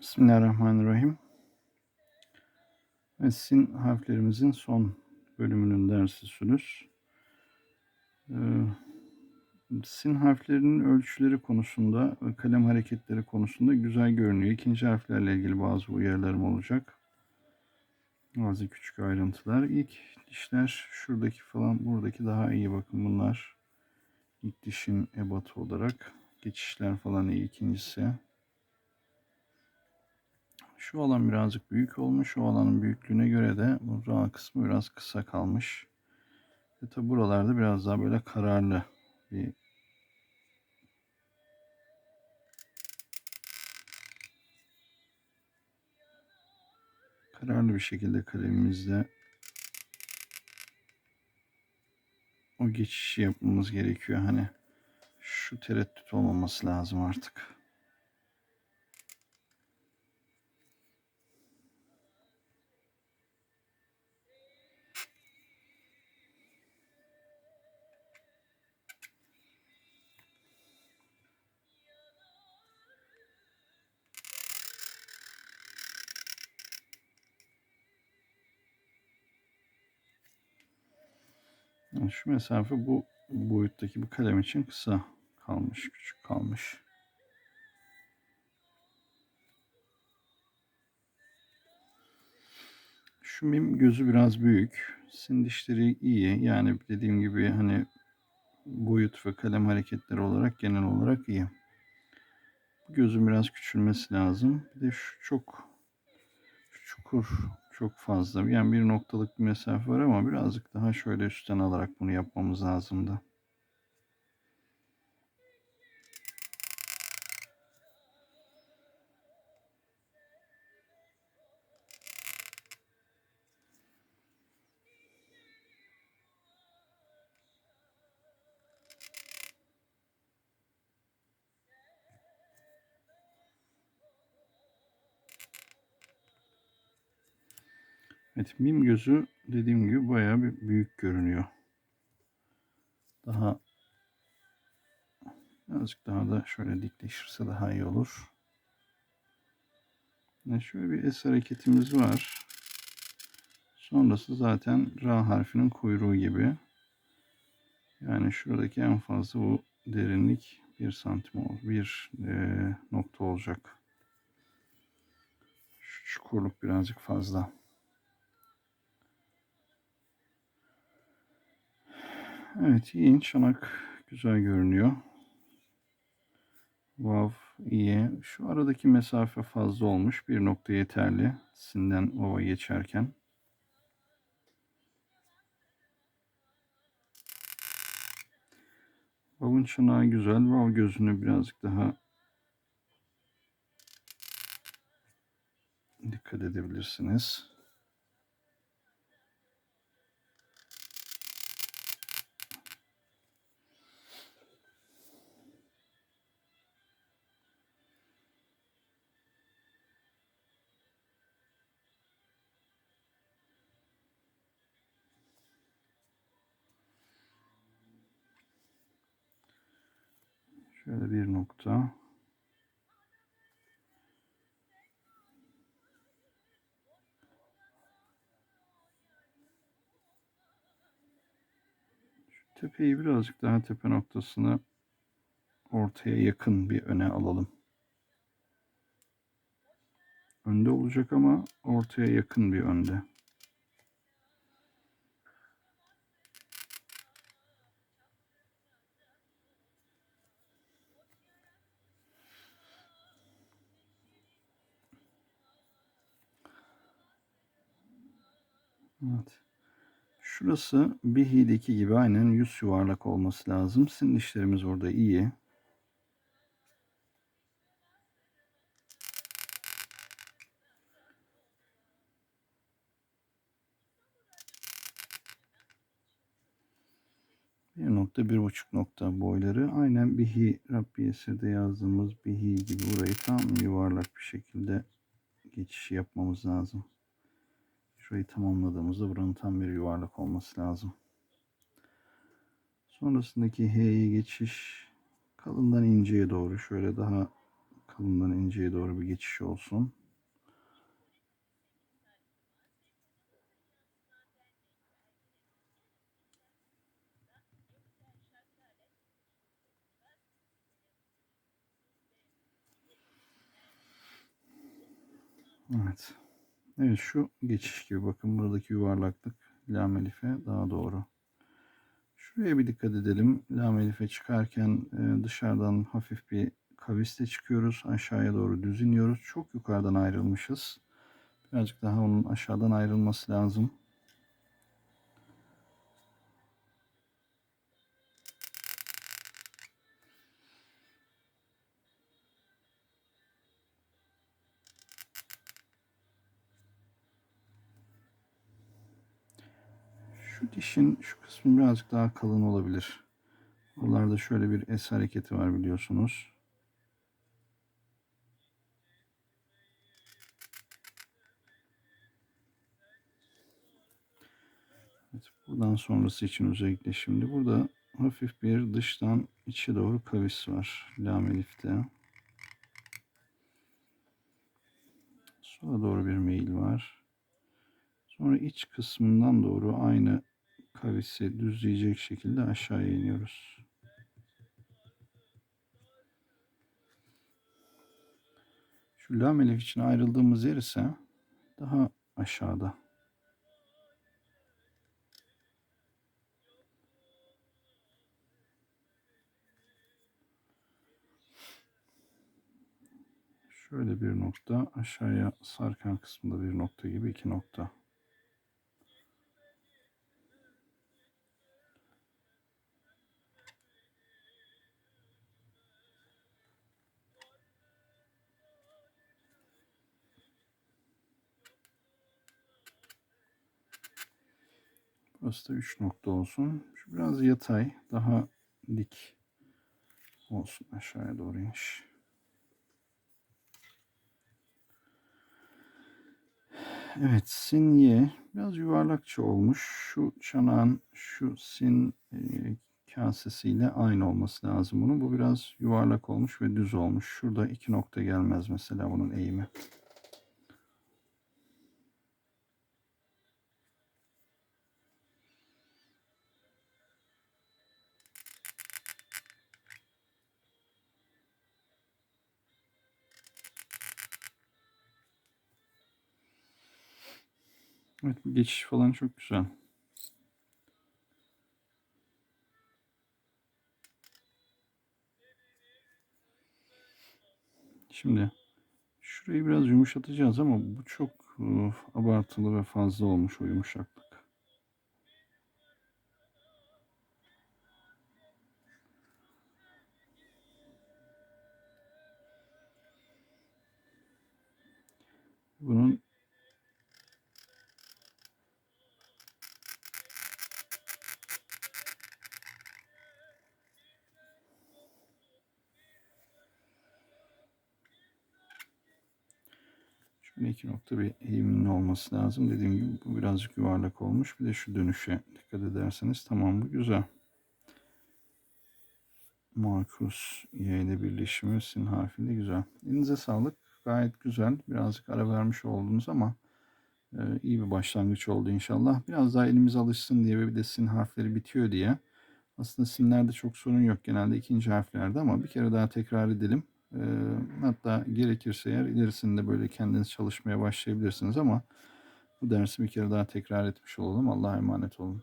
Bismillahirrahmanirrahim. Ve sin harflerimizin son bölümünün dersisiniz. Ee, sin harflerinin ölçüleri konusunda ve kalem hareketleri konusunda güzel görünüyor. İkinci harflerle ilgili bazı uyarılarım olacak. Bazı küçük ayrıntılar. İlk dişler şuradaki falan buradaki daha iyi bakın bunlar. İlk dişin ebatı olarak. Geçişler falan iyi ikincisi. Şu alan birazcık büyük olmuş. O alanın büyüklüğüne göre de ra kısmı biraz kısa kalmış. Ve tabi buralarda biraz daha böyle kararlı bir kararlı bir şekilde kalemimizde o geçişi yapmamız gerekiyor. Hani şu tereddüt olmaması lazım artık. Yani şu mesafe bu boyuttaki bir kalem için kısa kalmış, küçük kalmış. Şu mim gözü biraz büyük. Sin dişleri iyi. Yani dediğim gibi hani boyut ve kalem hareketleri olarak genel olarak iyi. Bu gözün biraz küçülmesi lazım. Bir de şu çok şu çukur çok fazla. Yani bir noktalık bir mesafe var ama birazcık daha şöyle üstten alarak bunu yapmamız lazımdı. Evet mim gözü dediğim gibi bayağı bir büyük görünüyor. Daha birazcık daha da şöyle dikleşirse daha iyi olur. Yani şöyle bir S hareketimiz var. Sonrası zaten Ra harfinin kuyruğu gibi. Yani şuradaki en fazla bu derinlik 1 santim olur. Bir e, nokta olacak. Şu çukurluk birazcık fazla. Evet yiyin çanak güzel görünüyor. Vav iyi. Şu aradaki mesafe fazla olmuş. Bir nokta yeterli. Sinden vava geçerken. Vav'ın çanağı güzel. Vav gözünü birazcık daha dikkat edebilirsiniz. Şöyle bir nokta. Şu tepeyi birazcık daha tepe noktasını ortaya yakın bir öne alalım. Önde olacak ama ortaya yakın bir önde. Evet. Şurası Bihi'deki gibi aynen yüz yuvarlak olması lazım. Sin dişlerimiz orada iyi. Bir nokta, bir buçuk nokta boyları. Aynen Bihi, Rabbi Esir'de yazdığımız Bihi gibi burayı tam yuvarlak bir şekilde geçiş yapmamız lazım. Şurayı tamamladığımızda buranın tam bir yuvarlak olması lazım. Sonrasındaki H'ye geçiş kalından inceye doğru şöyle daha kalından inceye doğru bir geçiş olsun. Evet. Evet şu geçiş gibi bakın buradaki yuvarlaklık lamelife daha doğru. Şuraya bir dikkat edelim. Lamelife çıkarken e, dışarıdan hafif bir kavisle çıkıyoruz. Aşağıya doğru düz iniyoruz. Çok yukarıdan ayrılmışız. Birazcık daha onun aşağıdan ayrılması lazım. Şu dişin şu kısmı birazcık daha kalın olabilir. Buralarda şöyle bir es hareketi var biliyorsunuz. Evet, buradan sonrası için özellikle şimdi burada hafif bir dıştan içe doğru kavis var lamelifte. Sola doğru bir meyil var. Sonra iç kısmından doğru aynı kavisi düzleyecek şekilde aşağıya iniyoruz. Şu lamelif için ayrıldığımız yer ise daha aşağıda. Şöyle bir nokta, aşağıya sarkan kısmında bir nokta gibi iki nokta. Burası da 3 nokta olsun. Şu biraz yatay, daha dik olsun aşağıya doğru iniş. Evet, sin y biraz yuvarlakça olmuş. Şu çanağın şu sin e, kasesiyle aynı olması lazım bunun. Bu biraz yuvarlak olmuş ve düz olmuş. Şurada iki nokta gelmez mesela bunun eğimi. Evet geçiş falan çok güzel. Şimdi şurayı biraz yumuşatacağız ama bu çok uh, abartılı ve fazla olmuş o yumuşaklık. Bunun İki nokta bir eğiminin olması lazım. Dediğim gibi bu birazcık yuvarlak olmuş. Bir de şu dönüşe dikkat ederseniz tamam bu güzel. Markus Y ile birleşimi sin harfiyle güzel. Elinize sağlık. Gayet güzel. Birazcık ara vermiş oldunuz ama e, iyi bir başlangıç oldu inşallah. Biraz daha elimiz alışsın diye ve bir de sin harfleri bitiyor diye. Aslında sinlerde çok sorun yok genelde ikinci harflerde ama bir kere daha tekrar edelim. E, hatta gerekirse eğer ilerisinde böyle kendiniz çalışmaya başlayabilirsiniz ama bu dersi bir kere daha tekrar etmiş olalım. Allah'a emanet olun.